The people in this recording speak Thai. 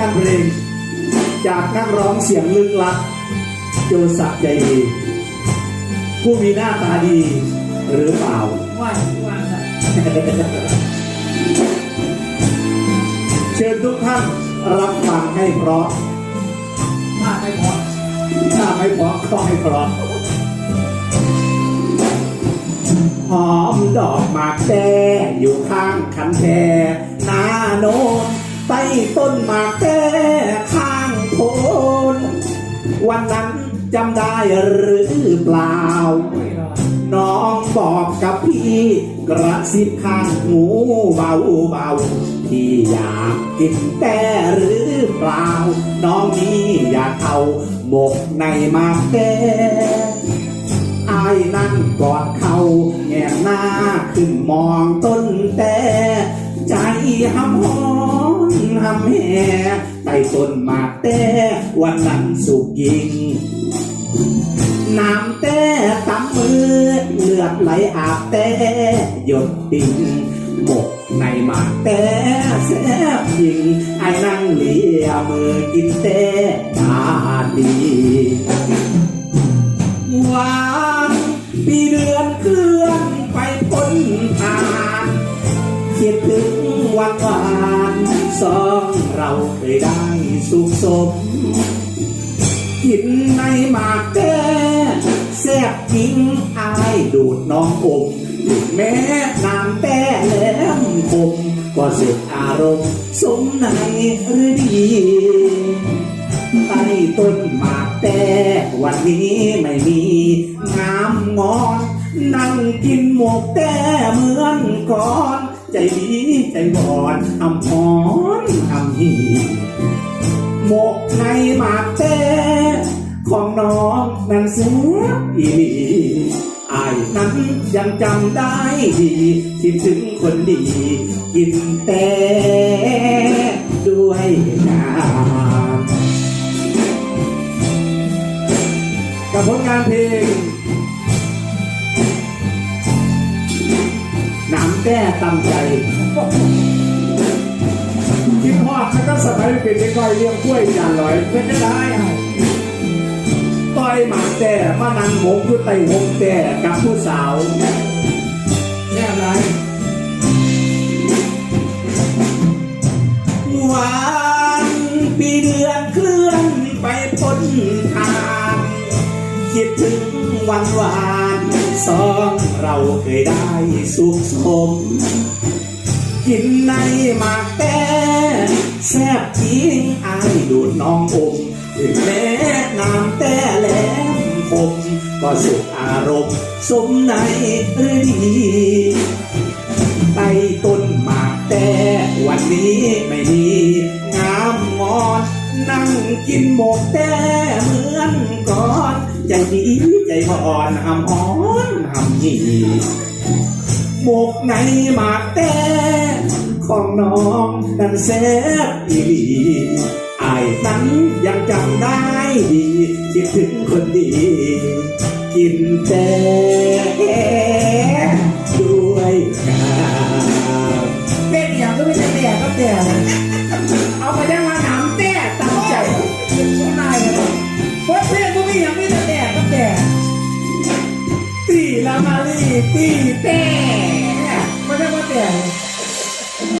งานเพลง จากนักร้องเสียงลึกลับโจสักใจดี ผู้มีหน้าตาดีหรือเปล่าไหววางสัตว์เชิญทุกท่านรับฟังให้เพราะมากไม่พอถ้าไม่เพราะก็ให้เพราะหอมดอกหมากแต้อยู่ข้างคันแทนาโนน ใต้ต้นหมากแต้ข้างโคนวันนั้นจำได้หรือเปล่า น้องบอกกับพี่กระซิบข้างหูเบาเบาพี่อยากกินแต่หรือเปล่า น้องนี้อยากเอาหมกในมาแก้อายนั่งกอดเขาแงหน้าขึ้นมองต้นแต่ใจหำหอ หำแห่ใต้ต้นหมากแต่วันนั้นสุกยิง น้ำแต่ตำมือเลือดไหลอาบแต่หยดดิ่งหมกในหมากแต่แสบยิงไอ้นั่งเหลียมือกินแต่ตาดีหวานปีเดือนเคลื่อนไปพ้นผ่านคิดถึงวันวาน สองเราเคยได้สุขสม กินในหมากแก้แซ่บจริงอายดูดน้องอมแม้น้ำแต่แหลมคมก็สุดอารมณ์สมในหรือดีใต้ต้นหมากแต่วันนี้ไม่มีงามงอน นั่งกินหมกแต่เหมือนก่อน ใจดีใจบอนอำหอนอำหีหมกในหมากเต้ของน้องนั้นเสียอีหลีอายนั้นยังจำได้ดีคิดถึงคนดี กินแต่ด้วยน้ำกับผลงานเพลง แก้ตำใจคิดฮอดแล้วก็สมัยเป็นเด็กน้อยเลี้ยงกล้วยจานลอยเป็นจะได้ต่อยหมากแต่มานั่งหมกอยู่ใต้หงแต่กับผู้สาวแน่ไรวานปีเดือนเคลื่อนไปพ้นทางคิดถึงวันวาน สองเราเคยได้สุขสม กินในหมากแต่แซ่บจริงอายดูดน้องอมถึงแม้น้ำแต่แหลมคมก็สุขอารมณ์สมในหรือดีใต้ต้นหมากแต่วันนี้ไม่มีงามงอน นั่งกินหมกแต่เหมือนก่อน ใจดีใจอ่อนหำหอนหำหีหมกในหมากแต่ของน้องนั้นแซ่บอีหลีอายนั้นยังจำได้ดีคิดถึงคนดี กินแต่ด้วยกันเป็นอย่างก็ไม่ได้แต่ก็แต่ ได้